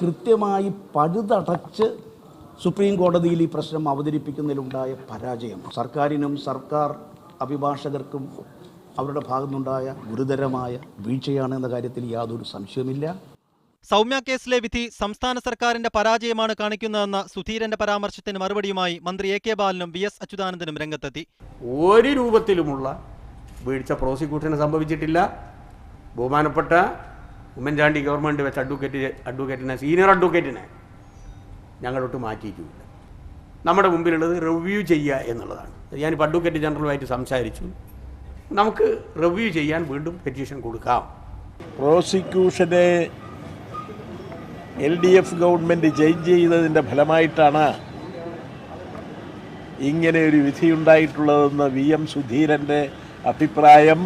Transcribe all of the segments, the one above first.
കൃത്യമായി പഴുതടച്ച് സുപ്രീം കോടതിയിൽ ഈ പ്രശ്നം അവതരിപ്പിക്കുന്നതിലുണ്ടായ പരാജയം. സർക്കാരിനും സർക്കാർ അഭിഭാഷകർക്കും അവരുടെ ഭാഗത്തുനിന്നുണ്ടായ ഗുരുതരമായ വീഴ്ചയാണ് എന്ന കാര്യത്തിൽ യാതൊരു സംശയമില്ല സൗമ്യ കേസിലെ വിധി സംസ്ഥാന സർക്കാരിന്റെ പരാജയമാണ് കാണിക്കുന്നതെന്ന സുധീരന്റെ പരാമർശത്തിന് മറുപടിയുമായി മന്ത്രി എ കെ ബാലനും വി എസ് അച്യുതാനന്ദനും രംഗത്തെത്തി. ഒരു രൂപത്തിലുമുള്ള വീഴ്ച പ്രോസിക്യൂഷന് സംഭവിച്ചിട്ടില്ല. ബഹുമാനപ്പെട്ട ഉമ്മൻചാണ്ടി ഗവൺമെന്റ് വെച്ച് അഡ്വക്കേറ്റ് അഡ്വക്കേറ്റിനെ സീനിയർ അഡ്വക്കേറ്റിനെ ഞങ്ങളൊട്ട് മാറ്റിയിട്ടുമില്ല നമ്മുടെ മുമ്പിലുള്ളത് റിവ്യൂ ചെയ്യുക എന്നുള്ളതാണ്. ഞാനിപ്പോൾ അഡ്വക്കേറ്റ് ജനറലുമായിട്ട് സംസാരിച്ചു. നമുക്ക് റിവ്യൂ ചെയ്യാൻ വീണ്ടും പെറ്റീഷൻ കൊടുക്കാം. പ്രോസിക്യൂഷനെ L D F government change ചെയ്തതിന്റെ ഫലമായിട്ടാണ് ഇങ്ങനെ ഒരു വിധിയുണ്ടായിട്ടുള്ളതെന്ന് വി എം സുധീരന്റെ അഭിപ്രായം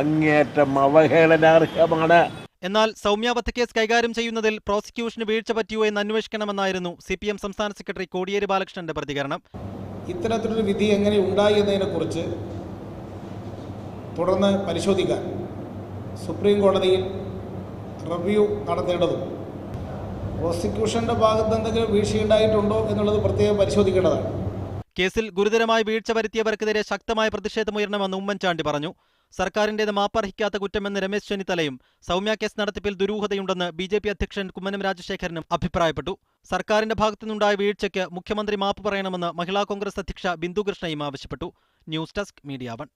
അങ്ങേയറ്റം അവഹേളനാർഹമാണ്. എന്നാൽ സൗമ്യ വധക്കേസ് കൈകാര്യം ചെയ്യുന്നതിൽ പ്രോസിക്യൂഷന് വീഴ്ച പറ്റിയോ എന്ന് അന്വേഷിക്കണമെന്നായിരുന്നു സി പി എം സംസ്ഥാന സെക്രട്ടറി കോടിയേരി ബാലകൃഷ്ണന്റെ പ്രതികരണം. ഇത്തരത്തിലൊരു വിധി എങ്ങനെ ഉണ്ടായി എന്നതിനെക്കുറിച്ച് തുടർന്ന് പരിശോധിക്കാൻ സുപ്രീം കോടതിയിൽ റിവ്യൂ നടത്തേണ്ടതും പ്രോസിക്യൂഷന്റെ ഭാഗത്ത് എന്തെങ്കിലും വീഴ്ചയുണ്ടായിട്ടുണ്ടോ എന്നുള്ളത് പ്രത്യേകം പരിശോധിക്കേണ്ടതാണ്. കേസിൽ ഗുരുതരമായി വീഴ്ച വരുത്തിയവർക്കെതിരെ ശക്തമായ പ്രതിഷേധമുയരണമെന്ന് ഉമ്മൻചാണ്ടി പറഞ്ഞു. സർക്കാരിന്റേത് മാപ്പർഹിക്കാത്ത കുറ്റമെന്ന് രമേശ് ചെന്നിത്തലയും സൗമ്യ കേസ് നടത്തിപ്പിൽ ദുരൂഹതയുണ്ടെന്ന് ബി ജെ പി അധ്യക്ഷൻ കുമ്മനം രാജശേഖരനും അഭിപ്രായപ്പെട്ടു. സർക്കാരിന്റെ ഭാഗത്തുനിന്നുണ്ടായ വീഴ്ചയ്ക്ക് മുഖ്യമന്ത്രി മാപ്പ് പറയണമെന്ന് മഹിളാ കോൺഗ്രസ് അധ്യക്ഷ ബിന്ദു കൃഷ്ണയും ആവശ്യപ്പെട്ടു. News desk media one.